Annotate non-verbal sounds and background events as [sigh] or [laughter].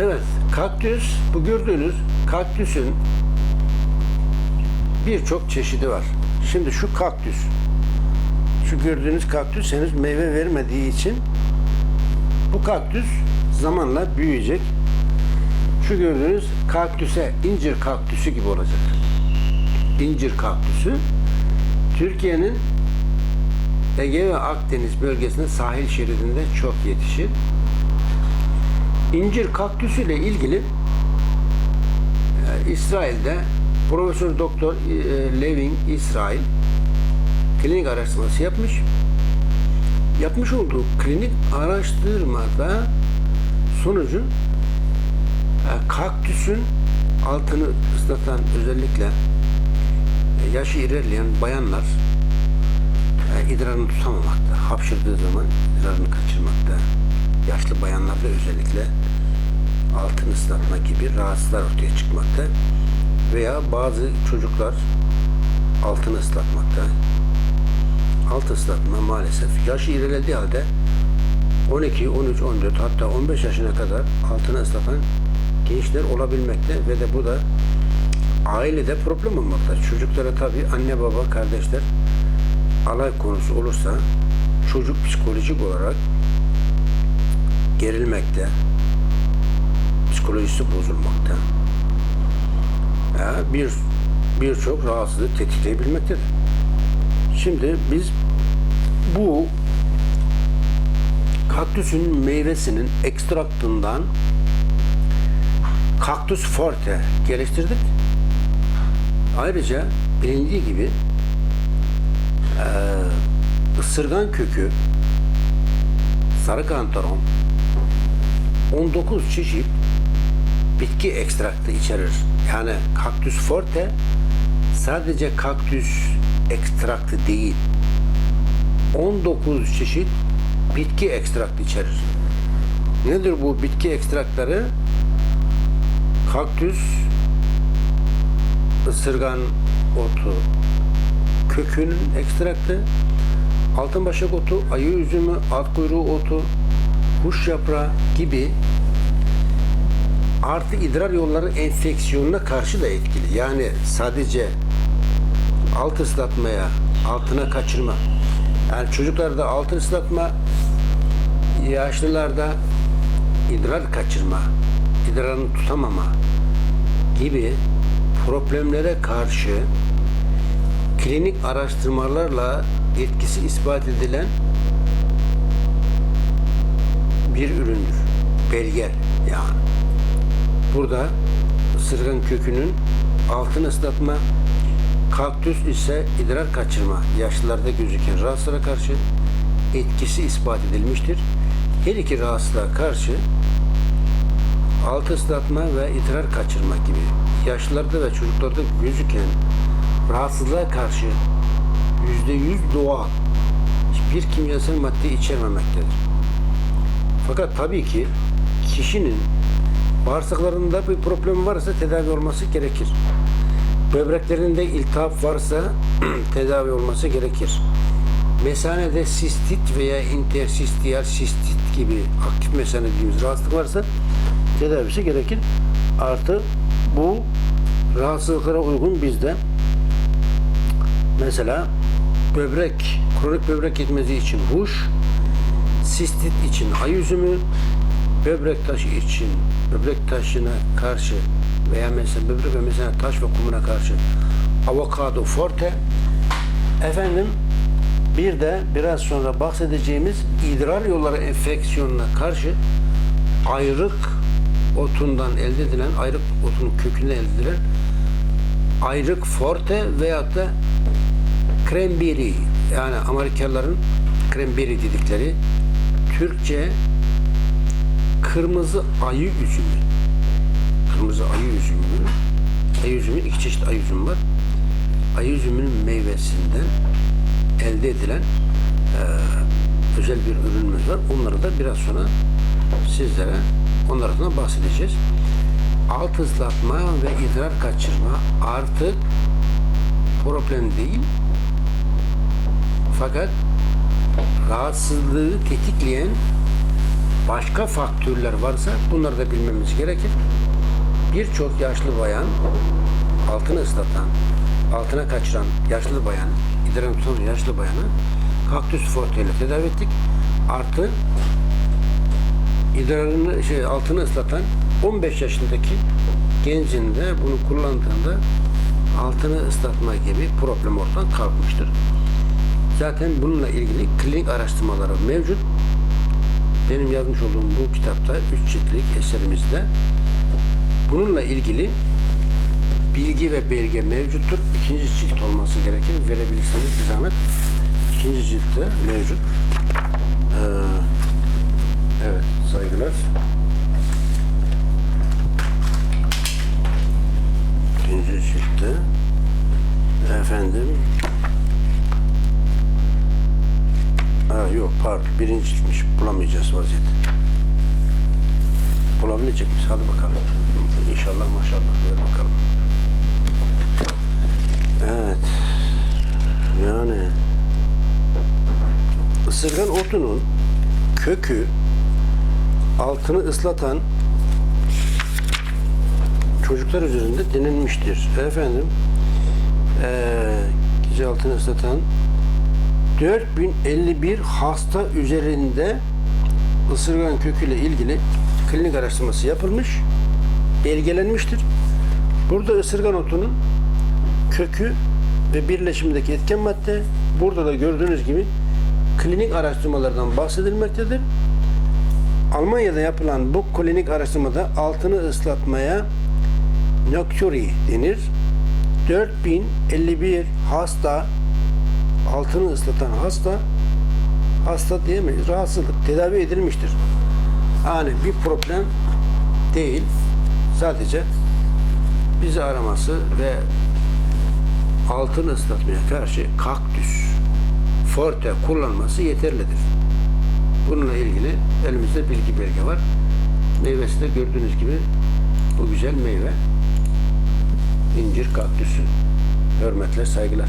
Evet, kaktüs, bu gördüğünüz kaktüsün birçok çeşidi var. Şimdi şu kaktüs, şu gördüğünüz kaktüs henüz meyve vermediği için bu kaktüs zamanla büyüyecek. Şu gördüğünüz kaktüse incir kaktüsü gibi olacak. İncir kaktüsü Türkiye'nin Ege ve Akdeniz bölgesinde sahil şeridinde çok yetişir. İncir kaktüsü ile ilgili e, İsrail'de Profesör Doktor e, Levin İsrail klinik araştırması yapmış. Yapmış olduğu klinik araştırmada sonucu e, kaktüsün altını ıslatan özellikle e, yaşı ilerleyen bayanlar e, idrarını tutamamakta, hapşırdığı zaman idrarını kaçırmakta, yaşlı bayanlarda özellikle altını ıslatma gibi rahatsızlar ortaya çıkmakta veya bazı çocuklar altını ıslatmakta. Alt ıslatma maalesef yaşı ilerlediği halde 12, 13, 14 hatta 15 yaşına kadar altını ıslatan gençler olabilmekte ve de bu da ailede problem olmakta. Çocuklara tabii anne baba kardeşler alay konusu olursa çocuk psikolojik olarak gerilmekte, psikolojisi bozulmakta. Bir birçok rahatsızlığı tetikleyebilmektedir. Şimdi biz bu kaktüsün meyvesinin ekstraktından kaktüs forte geliştirdik. Ayrıca bilindiği gibi eee, ısırgan kökü, sarı kantaron, 19 çeşit bitki ekstraktı içerir. Yani kaktüs forte sadece kaktüs ekstraktı değil. 19 çeşit bitki ekstraktı içerir. Nedir bu bitki ekstrakları? Kaktüs, ısırgan otu, kökünün ekstraktı, altınbaşak otu, ayı üzümü, at kuyruğu otu, kuş yaprağı gibi artı idrar yolları enfeksiyonuna karşı da etkili. Yani sadece alt ıslatmaya, altına kaçırma. Yani çocuklarda altın ıslatma, yaşlılarda idrar kaçırma, idrarını tutamama gibi problemlere karşı klinik araştırmalarla etkisi ispat edilen bir üründür. Belgel yani. Burada ısırgan kökünün altın ıslatma, kaktüs ise idrar kaçırma yaşlılarda gözüken rahatsızlara karşı etkisi ispat edilmiştir. Her iki rahatsızlığa karşı alt ıslatma ve idrar kaçırma gibi yaşlılarda ve çocuklarda gözüken rahatsızlığa karşı yüzde yüz doğal hiçbir kimyasal madde içermemektedir. Fakat tabii ki kişinin bağırsaklarında bir problem varsa tedavi olması gerekir. Böbreklerinde iltihap varsa [clears throat] tedavi olması gerekir. Mesanede sistit veya intersistiyal sistit gibi aktif mesane dediğimiz rahatsızlık varsa tedavisi gerekir. Artı bu rahatsızlıklara uygun bizde mesela böbrek, kronik böbrek yetmezliği için huş, sistit için ay üzümü, böbrek taşı için böbrek taşına karşı veya mesela böbrek ve mesela taş ve kumuna karşı avokado forte. Efendim bir de biraz sonra bahsedeceğimiz idrar yolları enfeksiyonuna karşı ayrık otundan elde edilen ayrık otunun kökünden elde edilen ayrık forte veyahut da cranberry yani Amerikalıların cranberry dedikleri Türkçe kırmızı ayı üzümü. Kırmızı ayı üzümü. Ayı üzümün iki çeşit ayı üzüm var. Ayı üzümünün meyvesinden elde edilen eee, özel bir ürünümüz var. Onları da biraz sonra sizlere onlardan bahsedeceğiz. Alt ıslatma ve idrar kaçırma artık problem değil. Fakat rahatsızlığı tetikleyen başka faktörler varsa bunları da bilmemiz gerekir. Birçok yaşlı bayan altını ıslatan, altına kaçıran yaşlı bayan, idrar tutan yaşlı bayanı kaktüs forte ile tedavi ettik. Artı idrarını şey altını ıslatan 15 yaşındaki gencin de bunu kullandığında altını ıslatma gibi problem ortadan kalkmıştır. Zaten bununla ilgili klinik araştırmaları mevcut. Benim yazmış olduğum bu kitapta 3 ciltlik eserimizde bununla ilgili bilgi ve belge mevcuttur. İkinci cilt olması gerekir. Verebilirseniz bir zahmet. İkinci ciltte mevcut. Ee, evet, saygılar. Birinci bulamayacağız vaziyet. Bulabilecek miyiz? Hadi bakalım. İnşallah maşallah. Ver bakalım. Evet. Yani ısırgan otunun kökü altını ıslatan çocuklar üzerinde denilmiştir. Efendim eee gece altını ıslatan 4051 hasta üzerinde ısırgan köküyle ilgili klinik araştırması yapılmış, belgelenmiştir. Burada ısırgan otunun kökü ve birleşimindeki etken madde burada da gördüğünüz gibi klinik araştırmalardan bahsedilmektedir. Almanya'da yapılan bu klinik araştırmada altını ıslatmaya nocturi denir. 4051 hasta altını ıslatan hasta hasta diyemeyiz. Rahatsızlık tedavi edilmiştir. Yani bir problem değil. Sadece bizi araması ve altını ıslatmaya karşı kaktüs forte kullanması yeterlidir. Bununla ilgili elimizde bilgi belge var. Meyvesi de gördüğünüz gibi bu güzel meyve. İncir kaktüsü. Hürmetler, saygılar.